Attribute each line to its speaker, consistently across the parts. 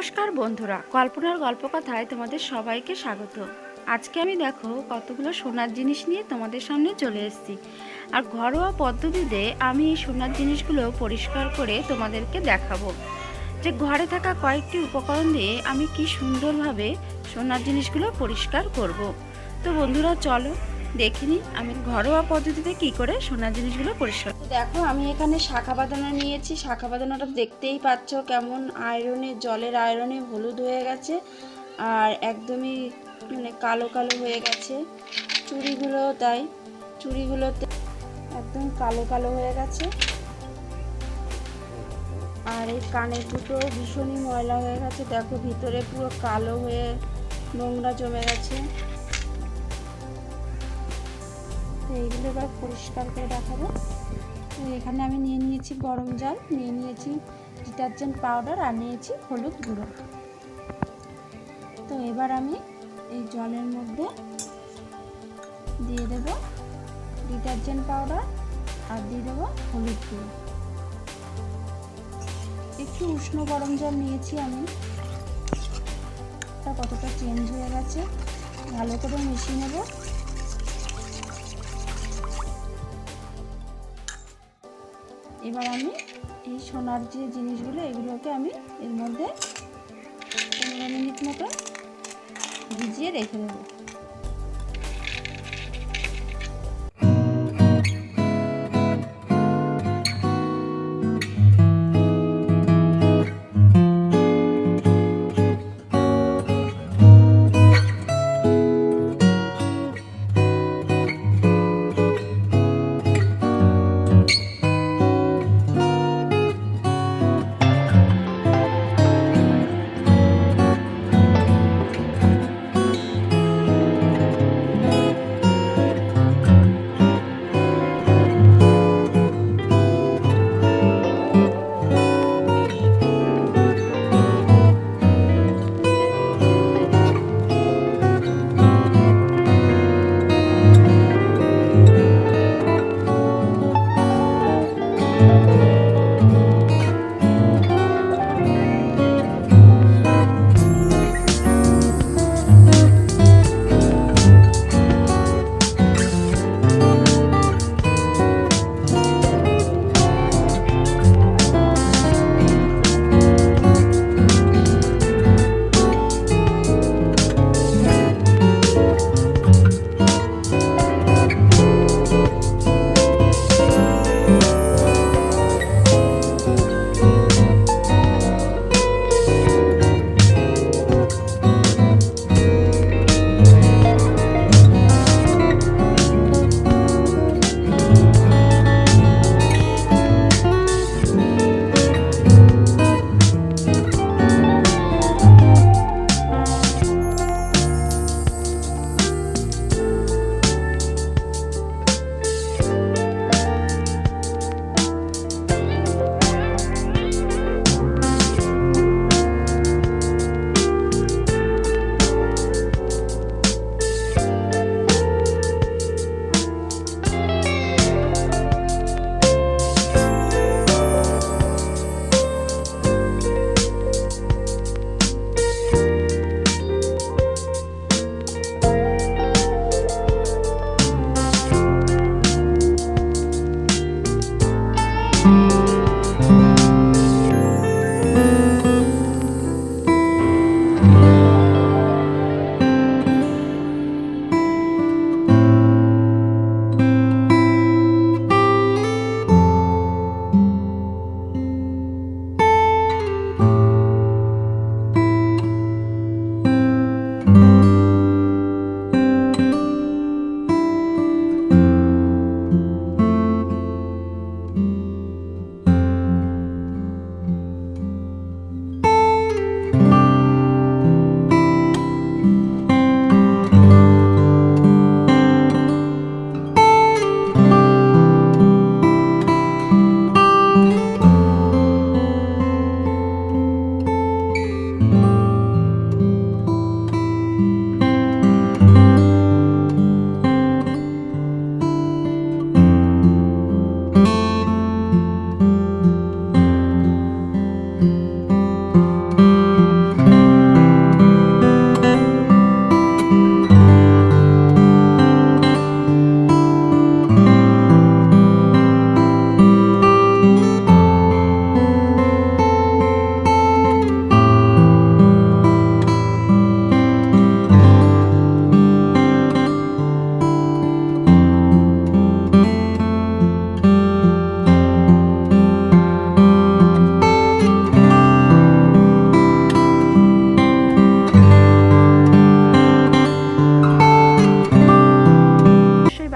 Speaker 1: নমস্কার বন্ধুরা, কল্পনার গল্প কথায় তোমাদের সবাইকে স্বাগত। আজকে আমি দেখো কতগুলো সোনার জিনিস নিয়ে তোমাদের সামনে চলে এসেছি। আর ঘরোয়া পদ্ধতিতে আমি এই সোনার জিনিসগুলো পরিষ্কার করে তোমাদেরকে দেখাবো। যে ঘরে থাকা কয়েকটি উপকরণ দিয়ে আমি কি সুন্দরভাবে সোনার জিনিসগুলো পরিষ্কার করব। তো বন্ধুরা, চলো দেখিনি আমি ঘরোয়া পদ্ধতিতে কি করে সোনার জিনিসগুলো পরিষ্কার দেখো, আমি এখানে শাখা বাঁধানো নিয়েছি। শাখা বাঁধানোটা দেখতেই পাচ্ছ কেমন আয়রনে, জলের আয়রনে হলুদ হয়ে গেছে আর একদমই মানে কালো কালো হয়ে গেছে। চুড়িগুলো তাই, চুড়িগুলোতে একদম কালো কালো হয়ে গেছে। আর এই কানের দুটো ভীষণই ময়লা হয়ে গেছে। দেখো, ভিতরে পুরো কালো হয়ে নোংরা জমে গেছে। তো এইগুলো এবার পরিষ্কার করে দেখাবো। তো এখানে আমি নিয়ে নিয়েছি গরম জল, নিয়ে নিয়েছি ডিটারজেন্ট পাউডার আর নিয়েছি হলুদ গুঁড়ো। তো এবার আমি এই জলের মধ্যে দিয়ে দেব ডিটারজেন্ট পাউডার আর দিয়ে দেবো হলুদ গুঁড়ো। একটু উষ্ণ গরম জল নিয়েছি আমি। কতটা চেঞ্জ হয়ে গেছে, ভালো করে মিশিয়ে নেব। এবার আমি এই সোনার যে জিনিসগুলো, এগুলোকে আমি এর মধ্যে পনেরো মিনিট মতো ভিজিয়ে রেখে দেবো।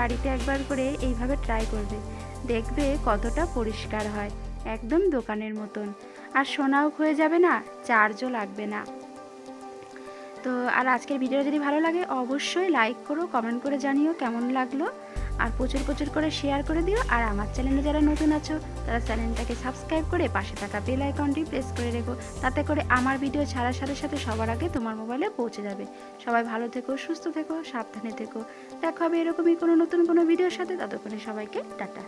Speaker 1: বাড়িতে একবার করে এইভাবে ট্রাই করবে। দেখবে কতটা পরিষ্কার হয়। একদম দোকানের মতন। আর সোনাও হয়ে যাবে না চার্জও লাগবে না। তো আর আজকের ভিডিও যদি ভালো লাগে, অবশ্যই লাইক করো কমেন্ট করে জানিও কেমন লাগল। আর প্রচুর প্রচুর করে শেয়ার করে দিও। আর আমার চ্যানেলে যারা নতুন আছো, তারা চ্যানেলটাকে সাবস্ক্রাইব করে পাশে থাকা বেল আইকনটি প্রেস করে রেখো। তাতে করে আমার ভিডিও ছাড়ার সাথে সাথে সবার আগে তোমার মোবাইলে পৌঁছে যাবে। সবাই ভালো থেকো, সুস্থ থেকো, সাবধানে থেকো। দেখা হবে এরকমই কোনো নতুন কোনো ভিডিওর সাথে। ততক্ষণে সবাইকে টাটা।